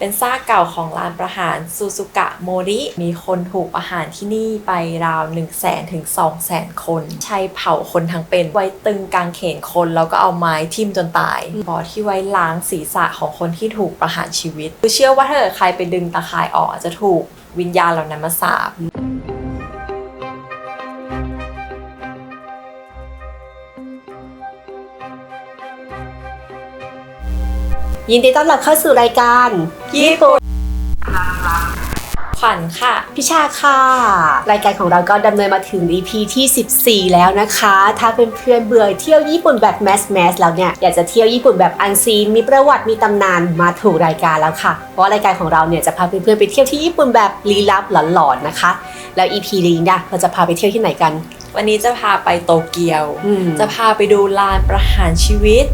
เป็นซากเก่าของลานประหารซูซูกะโมริ มีคนถูกประหารที่นี่ไปราว 1 0 0 0 0แสนถึง2 0 0แสนคน ใช้เผาคนทั้งเป็น ไว้ตึงกางเขนคน แล้วก็เอาไม้ทิ่มจนตายบ่อที่ไว้ล้างศีรษะของคนที่ถูกประหารชีวิตคือเชื่อว่าถ้าเกิดใครไปดึงตะข่ายออกอาจจะถูกวิญญาณเหล่านั้นมาสาบ ยินดีต้อนรับเข้าสู่รายการญี่ปุ่นขวัญค่ะ พิชาค่ะ รายการของเราก็ดำเนินมาถึง EP ที่ 14 แล้วนะคะ ถ้าเป็นเพื่อนๆเบื่อเที่ยวญี่ปุ่นแบบแมสแมสแล้วเนี่ย อยากจะเที่ยวญี่ปุ่นแบบอันซีน มีประวัติมีตำนานมาถูกรายการแล้วค่ะ เพราะว่ารายการของเราเนี่ยจะพาเพื่อนๆไปเที่ยวที่ญี่ปุ่นแบบลี้ลับหลอนๆนะคะ แล้ว EP นี้เนี่ยเราจะพาไปเที่ยวที่ไหนกัน วันนี้จะพาไปโตเกียวอืมจะพาไปดูลานประหารชีวิต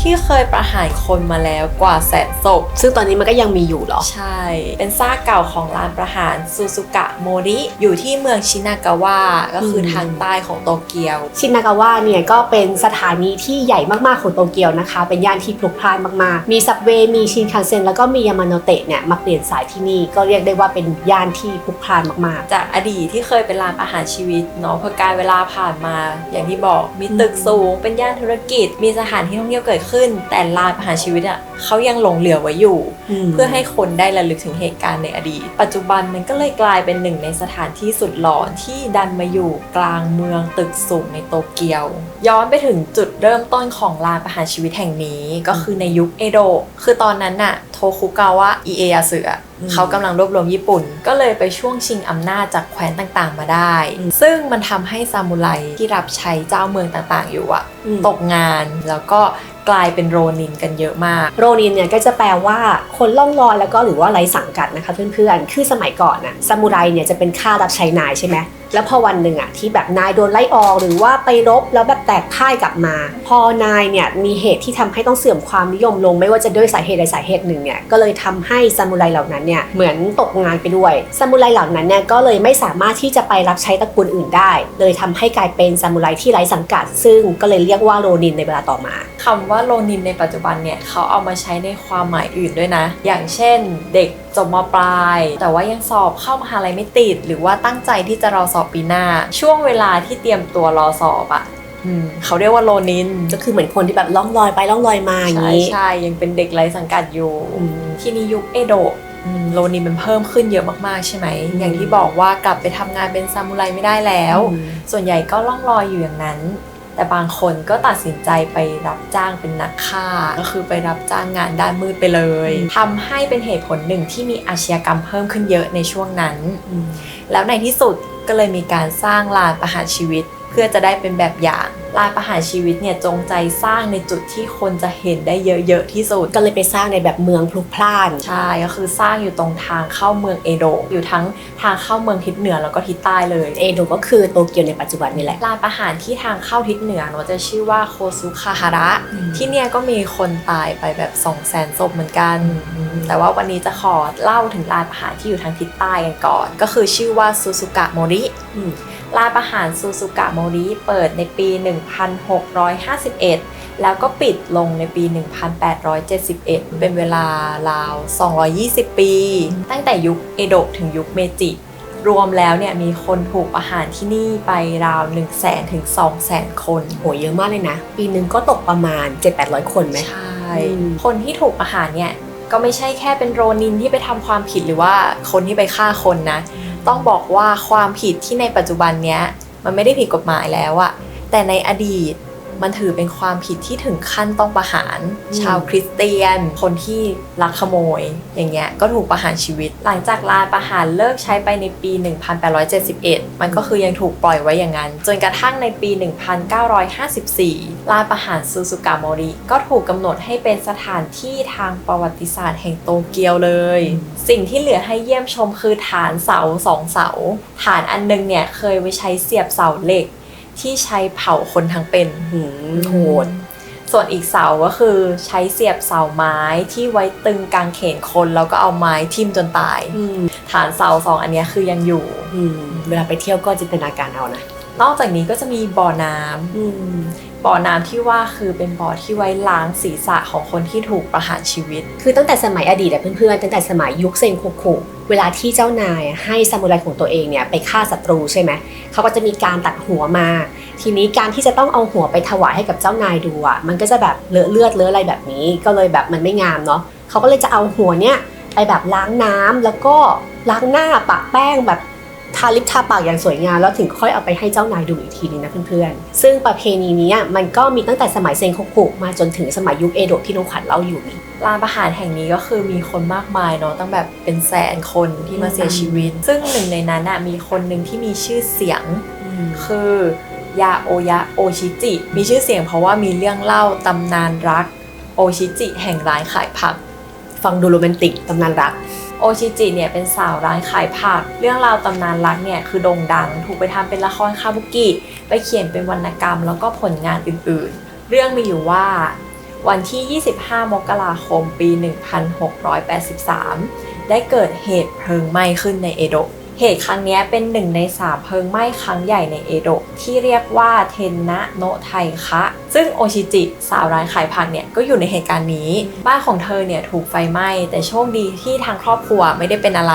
ที่เคยประหารคนมาแล้วกว่าแสนศพ ซึ่งตอนนี้มันก็ยังมีอยู่เหรอ ใช่ เป็นซากเก่าของลานประหารซูซูกะโมริอยู่ที่เมืองชินากาวะก็คืออมทางใต้ของโตเกียว ชินนากาวะเนี่ยก็เป็นสถานีที่ใหญ่มากๆของโตเกียวนะคะ เป็นย่านที่พลุกพล่านมากๆ มีซับเวย์มีชินคันเซ็นแล้วก็มียามาโนเตะเนี่ยมาเปลี่ยนสายที่นี่ก็เรียกได้ว่าเป็นย่านที่พลุกพล่านมากจากอดีตที่เคยเป็นลานประหารชีวิตเนาะพอการเวลาผ่านมาอย่างที่บอกมีตึกสูง เป็นย่านธุรกิจ มีสถานที่ท่องเที่ยวเกิดขึ้น แต่ลานประหารชีวิตอะเขายังหลงเหลือไว้อยู่ๆเพื่อให้คนได้ระลึกถึงเหตุการณ์ในอดีต ปัจจุบันมันก็เลยกลายเป็นหนึ่งในสถานที่สุดหลอนที่ดันมาอยู่กลางเมืองตึกสูงในโตเกียว ย้อนไปถึงจุดเริ่มต้นของลานประหารชีวิตแห่งนี้ก็คือในยุคเอโดะคือตอนนั้นน่ะโทคุกาวะอิเอยาสึอะอืมเขากำลังรวบรวมญี่ปุ่น ก็เลยไปช่วงชิงอำนาจจากแคว้นต่างๆมาได้อืมซึ่งมันทำให้ซามูไรที่รับใช้เจ้าเมืองต่างๆอยู่อะอืมตกงานแล้วก็ กลายเป็นโรนินกันเยอะมาก โรนินเนี่ยก็จะแปลว่าคนล่องลอยแล้วก็หรือว่าไร้สังกัดนะคะเพื่อนๆ คือสมัยก่อนน่ะซามูไรเนี่ยจะเป็นข้ารับใช้นายใช่ไหม แล้วพอวันหนึ่งอะที่แบบนายโดนไล่ออกหรือว่าไปรบแล้วแบบแตกพ่ายกลับมา พอนายเนี่ยมีเหตุที่ทำให้ต้องเสื่อมความนิยมลง ไม่ว่าจะด้วยสาเหตุใดสาเหตุหนึ่งเนี่ยก็เลยทำให้ซามูไรเหล่านั้นเนี่ยเหมือนตกงานไปด้วยซามูไรเหล่านั้นเนี่ยก็เลยไม่สามารถที่จะไปรับใช้ตระกูลอื่นได้ เลยทำให้กลายเป็นซามูไรที่ไร้สังกัด ซึ่งก็เลยเรียกว่าโรนินในเวลาต่อมาคำว่าโลนินในปัจจุบันเนี่ยเขาเอามาใช้ในความหมายอื่นด้วยนะ อย่างเช่นเด็กจบมปลาย แต่ว่ายังสอบเข้ามหาลัยไม่ติด หรือว่าตั้งใจที่จะรอสอบปีหน้า ช่วงเวลาที่เตรียมตัวรอสอบอะ่ะอืมเขาเรียกว่าโลนิน ก็คือเหมือนคนที่แบบล่องลอยไปล่องลอยมาอย่างใช่นี้ ใช่ยังเป็นเด็กไร้สังกัดอยู่อืมที่นี่ยุคเอโดะอืมโลนินมันเพิ่มขึ้นเยอะมากๆใช่ไหมอืมอย่างที่บอกว่ากลับไปทำงานเป็นซามูไรไม่ได้แล้วอืมส่วนใหญ่ก็ล่องลอยอยู่อย่างนั้น แต่บางคนก็ตัดสินใจไปรับจ้างเป็นนักฆ่า ก็คือไปรับจ้างงานด้านมืดไปเลยอืมทำให้เป็นเหตุผลหนึ่งที่มีอาชญากรรมเพิ่มขึ้นเยอะในช่วงนั้นอืมแล้วในที่สุดก็เลยมีการสร้างลานประหารชีวิต เพื่อจะได้เป็นแบบอย่างลานประหารชีวิตเนี่ยจงใจสร้างในจุดที่คนจะเห็นได้เยอะๆที่สุด ก็เลยไปสร้างในแบบเมืองพลุกพล่านใช่ก็คือสร้างอยู่ตรงทางเข้าเมืองเอโดะอยู่ทั้งทางเข้าเมืองทิศเหนือแล้วก็ทิศใต้เลยเอโดะก็คือโตเกียวในปัจจุบันนี่แหละลานประหารที่ทางเข้าทิศเหนือเนอะจะชื่อว่าโคซุคาฮาระอืมที่เนี่ยก็มีคนตายไปแบบ2 0 0 0 0 0ศพเหมือนกันอืมแต่ว่าวันนี้จะขอเล่าถึงลานประหารที่อยู่ทางทิศใต้กันก่อน ก็คือชื่อว่าซูซูกะโมริ อืมลานประหารซูซูกะโมริเปิดในปี 1651 แล้วก็ปิดลงในปี 1871 เป็นเวลาราว 220 ปี ตั้งแต่ยุคเอโดะถึงยุคเมจิ รวมแล้วเนี่ยมีคนถูกประหารที่นี่ไปราว 1 0 0 0 0แสนถึง2 0 0แสนคน โหเยอะมากเลยนะ ปีหนึ่งก็ตกประมาณ 7-800 คนไหมใช่อืมคนที่ถูกประหารเนี่ยก็ไม่ใช่แค่เป็นโรนินที่ไปทำความผิดหรือว่าคนที่ไปฆ่าคนนะ ต้องบอกว่าความผิดที่ในปัจจุบันเนี้ยมันไม่ได้ผิดกฎหมายแล้วอะแต่ในอดีต มันถือเป็นความผิดที่ถึงขั้นต้องประหารอืมชาวคริสเตียน คนที่ลักขโมย อย่างเงี้ยก็ถูกประหารชีวิต หลังจากลานประหารเลิกใช้ไปในปี 1871 มันก็คือยังถูกปล่อยไว้อย่างนั้น จนกระทั่งในปี 1954 ลานประหารซูซูกะโมริก็ถูกกำหนดให้เป็นสถานที่ทางประวัติศาสตร์แห่งโตเกียวเลย สิ่งที่เหลือให้เยี่ยมชมคือฐานเสาสองเสา ฐานอันนึงเนี่ยเคยไว้ใช้เสียบเสาเหล็ก ที่ใช้เผาคนทั้งเป็นหืมโหด ส่วนอีกเสาก็คือใช้เสียบเสาไม้ที่ไว้ตึงกางเขนคนแล้วก็เอาไม้ทิ่มจนตายอืมฐานเสาสองอันเนี้ยคือยังอยู่อืมเวลาไปเที่ยวก็จินตนาการเอานะ นอกจากนี้ก็จะมีบ่อน้ำอืมบ่อน้ำที่ว่าคือเป็นบ่อที่ไว้ล้างศีรษะของคนที่ถูกประหารชีวิต คือตั้งแต่สมัยอดีตอะเพื่อนๆตั้งแต่สมัยยุคเซนโคคุเวลาที่เจ้านายให้ซามูไรของตัวเองเนี่ยไปฆ่าศัตรูใช่ไหมเขาก็จะมีการตัดหัวมา ทีนี้การที่จะต้องเอาหัวไปถวายให้กับเจ้านายดูอะมันก็จะแบบเลอะเลือดเลอะอะไรแบบนี้ ก็เลยแบบมันไม่งามเนาะเขาก็เลยจะเอาหัวเนี่ยไปแบบล้างน้ำแล้วก็ล้างหน้าปะแป้งแบบ ทาลิปทาปากอย่างสวยงามแล้วถึงค่อยเอาไปให้เจ้านายดูอีกทีนึงนะเพื่อนๆ ซึ่งประเพณีนี้อะมันก็มีตั้งแต่สมัยเซนโคคุมาจนถึงสมัยยุคเอโดะที่น้องขวัญเล่าอยู่นี่ลานประหารแห่งนี้ก็คือมีคนมากมายเนาะตั้งแบบเป็นแสนคนที่มาเสียชีวิต ซึ่งหนึ่งในนั้นน่ะมีคนหนึ่งที่มีชื่อเสียงคือยาโอยะโอชิจิ มีชื่อเสียงเพราะว่ามีเรื่องเล่าตำนานรัก โอชิจิแห่งร้านขายผัก ฟังดูโรแมนติกตำนานรัก โอชิจิเนี่ยเป็นสาวร้านขายผัก เรื่องราวตำนานรักเนี่ยคือโด่งดัง ถูกไปทำเป็นละครคาบุกิไปเขียนเป็นวรรณกรรมแล้วก็ผลงานอื่นๆ เรื่องมีอยู่ว่า วันที่ 25 มกราคมปี 1683 ได้เกิดเหตุเพลิงไหม้ขึ้นในเอโดะ เหตุครั้งนี้เป็นหนึ่งในสามเพลิงไหม้ครั้งใหญ่ในเอโดะที่เรียกว่าเทนนะโนไทคะ ซึ่งโอชิจิสาวร้านขายผักเนี่ยก็อยู่ในเหตุการณ์นี้ บ้านของเธอเนี่ยถูกไฟไหม้ แต่โชคดีที่ทางครอบครัวไม่ได้เป็นอะไร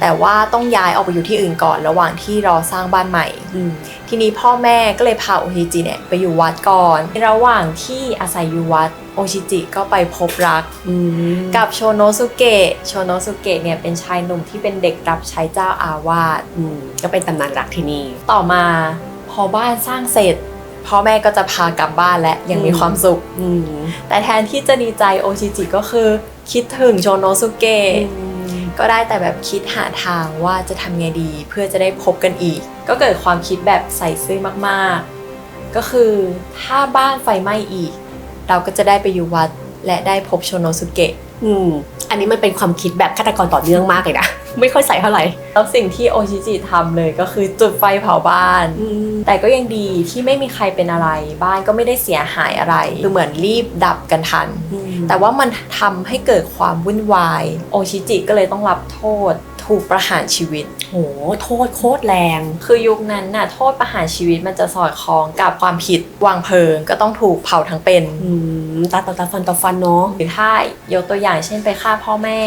แต่ว่าต้องย้ายออกไปอยู่ที่อื่นก่อนระหว่างที่รอสร้างบ้านใหม่ ทีนี้พ่อแม่ก็เลยพาโอชิจิเนี่ยไปอยู่วัดก่อน ระหว่างที่อาศัยอยู่วัดโอชิจิก็ไปพบรักกับโชโนสุเกะ โชโนสุเกะเนี่ยเป็นชายหนุ่มที่เป็นเด็กรับใช้เจ้าอาวาสอืมก็เป็นตำนานรักที่นี่ ต่อมาพอบ้านสร้างเสร็จพ่อแม่ก็จะพากลับบ้านและยังมีอืมความสุขอืมแต่แทนที่จะดีใจโอชิจิก็คือ คิดถึงโชโนสุเกะ ก็ได้แต่แบบคิดหาทางว่าจะทำไงดี เพื่อจะได้พบกันอีก ก็เกิดความคิดแบบใส่ซื่อมากๆ ก็คือถ้าบ้านไฟไหม้อีก เราก็จะได้ไปอยู่วัดและได้พบโชโนสุเกะอืมอันนี้มันเป็นความคิดแบบฆาตกรต่อเนื่องมากเลยนะ ไม่ค่อยใส่เท่าไหร่ แล้วสิ่งที่โอชิจิทำเลยก็คือจุดไฟเผาบ้าน แต่ก็ยังดีที่ไม่มีใครเป็นอะไร บ้านก็ไม่ได้เสียหายอะไรคือเหมือนรีบดับกันทัน แต่แต่ว่ามันทำให้เกิดความวุ่นวาย โอชิจิก็เลยต้องรับโทษ ถูกประหารชีวิต โห โทษโคตรแรง คือยุคนั้นน่ะโทษประหารชีวิตมันจะสอดคล้องกับความผิดวางเพลิงก็ต้องถูกเผาทั้งเป็นอืมตาต่อตาฟันต่อฟันเนาะหรือถ้ายกตัวอย่างเช่นไปฆ่าพ่อแม่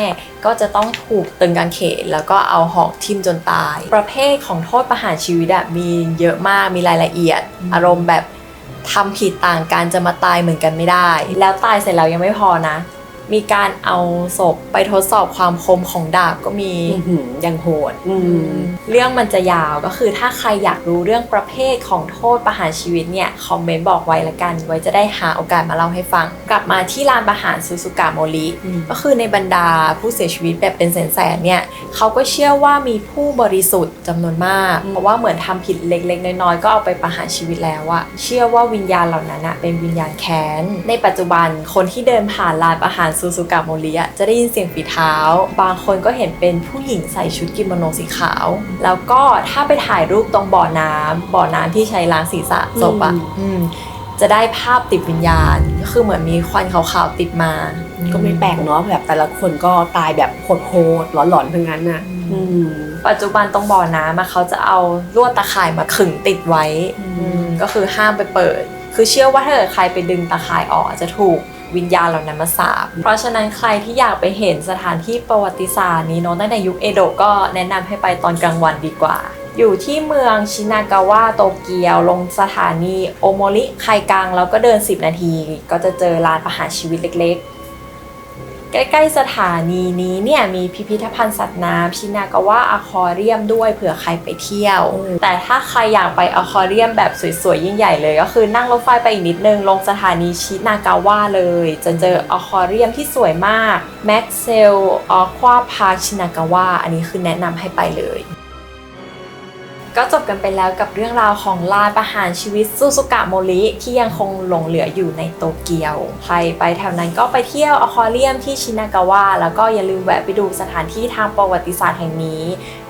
ก็จะต้องถูกตึงกางเขนแล้วก็เอาหอกทิ่มจนตาย ประเภทของโทษประหารชีวิตอะมีเยอะมากมีรายละเอียด อารมณ์แบบทำผิดต่างกันจะมาตายเหมือนกันไม่ได้ แล้วตายเสร็จแล้วยังไม่พอนะ มีการเอาศพไปทดสอบความคมของดาบก็มีอื้อหือยังโหดอืมเรื่องมันจะยาวก็คือถ้าใครอยากรู้เรื่องประเภทของโทษประหารชีวิตเนี่ยคอมเมนต์บอกไว้ละกัน ไว้จะได้หาโอกาสมาเล่าให้ฟัง กลับมาที่ลานประหารซูซูกะโมริอืมก็คือในบรรดาผู้เสียชีวิตแบบเป็นแสนๆเนี่ยเขาก็เชื่อว่ามีผู้บริสุทธิ์จำนวนมาก เพราะว่าเหมือนทำผิดเล็ก ๆ น้อยๆก็เอาไปประหารชีวิตแล้วอะเชื่อว่าวิญญาณเหล่านั้นอะเป็นวิญญาณแค้นในปัจจุบันคนที่เดินผ่านลานประหารซูซูกะโมริอะจะได้ยินเสียงฝีเท้า บางคนก็เห็นเป็นผู้หญิงใส่ชุดกิโมโนสีขาว แล้วก็ถ้าไปถ่ายรูปตรงบ่อน้ำบ่อน้ำที่ใช้ล้างศีรษะศพอะอืมอืมจะได้ภาพติดวิญญาณก็คือเหมือนมีควันขาวๆติดมา ก็ไม่แปลกเนาะแบบแต่ละคนก็ตายแบบโหดๆหลอนๆทั้งนั้นน่ะอืมปัจจุบันตรงบ่อน้ำอะเขาจะเอาลวดตะข่ายมาขึงติดไว้อืมอืมก็คือห้ามไปเปิด คือเชื่อว่าถ้าเกิดใครไปดึงตะข่ายออกจะถูก วิญญาณเหล่านั้นมาสาบ เพราะฉะนั้นใครที่อยากไปเห็นสถานที่ประวัติศาสตร์นี้เนาะตั้งแต่ยุคเอโดะก็แนะนำให้ไปตอนกลางวันดีกว่า อยู่ที่เมืองชินากาวะโตเกียว ลงสถานีโอโมริไคกังแล้วก็เดิน 10 นาที ก็จะเจอลานประหารชีวิตเล็กๆ ใกล้ๆสถานีนี้เนี่ยมีพิพิธภัณฑ์สัตว์น้ำชินากาวะอะคอเรียมด้วยเผื่อใครไปเที่ยวอืมแต่ถ้าใครอยากไปอะคอเรียมแบบสวยๆ ยิ่งใหญ่เลยก็คือนั่งรถไฟไปอีกนิดนึง ลงสถานีชินากาวะเลย จะเจออะคอเรียมที่สวยมากแม็กเซลออควาพาร์คชินากาวะอันนี้คือแนะนำให้ไปเลย ก็จบกันไปแล้วกับเรื่องราวของลานประหารชีวิตซูซูกะโมริที่ยังคงหลงเหลืออยู่ในโตเกียว ใครไปแถวนั้นก็ไปเที่ยวอควาเรียมที่ชินากาวะแล้วก็อย่าลืมแวะไปดูสถานที่ทางประวัติศาสตร์แห่งนี้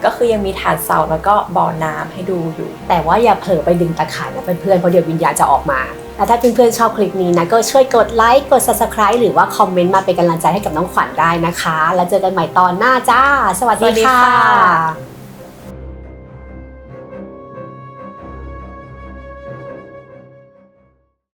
ก็คือยังมีฐานเสาแล้วก็บ่อน้ำให้ดูอยู่ แต่ว่าอย่าเผลอไปดึงตะข่ายนะเพื่อนๆเพราะเดี๋ยววิญญาณจะออกมาแล้วถ้าเพื่อนๆชอบคลิปนี้นะก็ช่วยกดไลค์กด subscribe หรือว่าคอมเมนต์มาเป็นกำลังใจให้กับน้องขวัญได้นะคะ แล้วเจอกันใหม่ตอนหน้าจ้า สวัสสวัสดีดีค่ะค่ะ